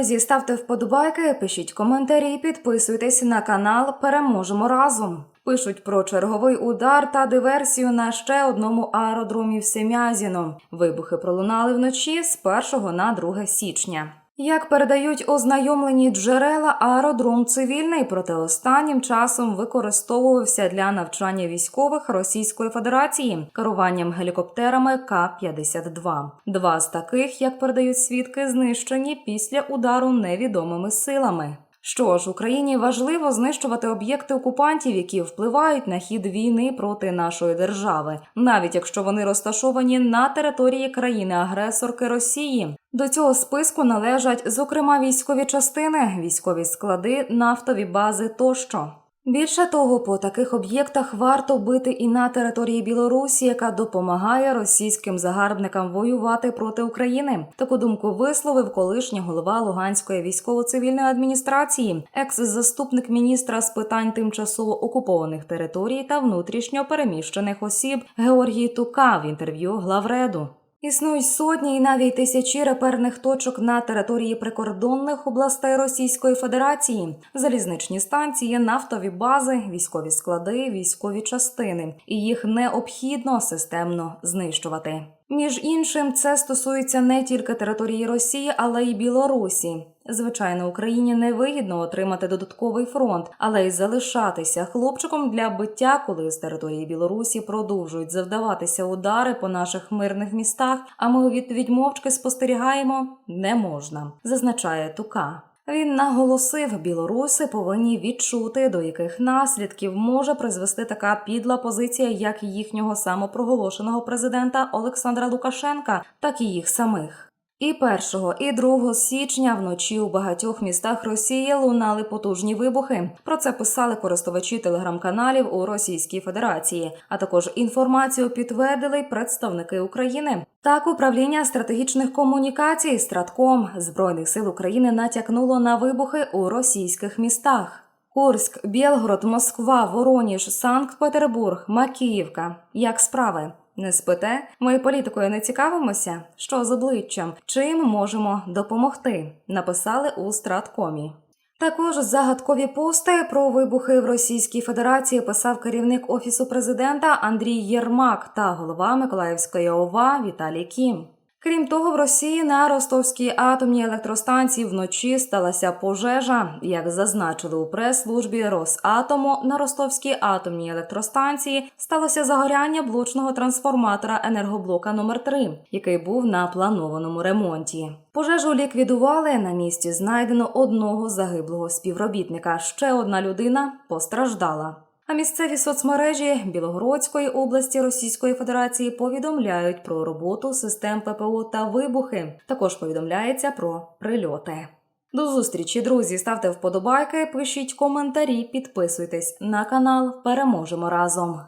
Друзі, ставте вподобайки, пишіть коментарі, підписуйтесь на канал. Переможемо разом. Пишуть про черговий удар та диверсію на ще одному аеродромі в Семязіно. Вибухи пролунали вночі з 1 на 2 січня. Як передають ознайомлені джерела, аеродром цивільний, проте останнім часом використовувався для навчання військових Російської Федерації керуванням гелікоптерами К-52. Два з таких, як передають свідки, знищені після удару невідомими силами. Що ж, Україні важливо знищувати об'єкти окупантів, які впливають на хід війни проти нашої держави, навіть якщо вони розташовані на території країни-агресорки Росії. До цього списку належать, зокрема, військові частини, військові склади, нафтові бази тощо. Більше того, по таких об'єктах варто бити і на території Білорусі, яка допомагає російським загарбникам воювати проти України. Таку думку висловив колишній голова Луганської військово-цивільної адміністрації, екс-заступник міністра з питань тимчасово окупованих територій та внутрішньо переміщених осіб Георгій Тука в інтерв'ю главреду. Існують сотні і навіть тисячі реперних точок на території прикордонних областей Російської Федерації, залізничні станції, нафтові бази, військові склади, військові частини, і їх необхідно системно знищувати. Між іншим, це стосується не тільки території Росії, але й Білорусі. Звичайно, Україні не вигідно отримати додатковий фронт, але й залишатися хлопчиком для биття, коли з території Білорусі продовжують завдаватися удари по наших мирних містах. А ми у відповідь мовчки спостерігаємо не можна, зазначає Тука. Він наголосив, білоруси повинні відчути, до яких наслідків може призвести така підла позиція, як їхнього самопроголошеного президента Олександра Лукашенка, так і їх самих. І 1, і 2 січня вночі у багатьох містах Росії лунали потужні вибухи. Про це писали користувачі телеграм-каналів у Російській Федерації. А також інформацію підтвердили представники України. Так, управління стратегічних комунікацій Стратком збройних сил України натякнуло на вибухи у російських містах. Курськ, Білгород, Москва, Вороніж, Санкт-Петербург, Макіївка. Як справи? Не спите? Ми політикою не цікавимося? Що з обличчям? Чим можемо допомогти? Написали у Страткомі. Також загадкові пости про вибухи в Російській Федерації писав керівник офісу президента Андрій Єрмак та голова Миколаївської ОВА Віталій Кім. Крім того, в Росії на Ростовській атомній електростанції вночі сталася пожежа. Як зазначили у прес-службі Росатому, на Ростовській атомній електростанції сталося загоряння блочного трансформатора енергоблока номер 3 який був на планованому ремонті. Пожежу ліквідували. На місці знайдено одного загиблого співробітника. Ще одна людина постраждала. А місцеві соцмережі Білогородської області Російської Федерації повідомляють про роботу систем ППО та вибухи. Також повідомляється про прильоти. До зустрічі, друзі. Ставте вподобайки, пишіть коментарі, підписуйтесь на канал. Переможемо разом.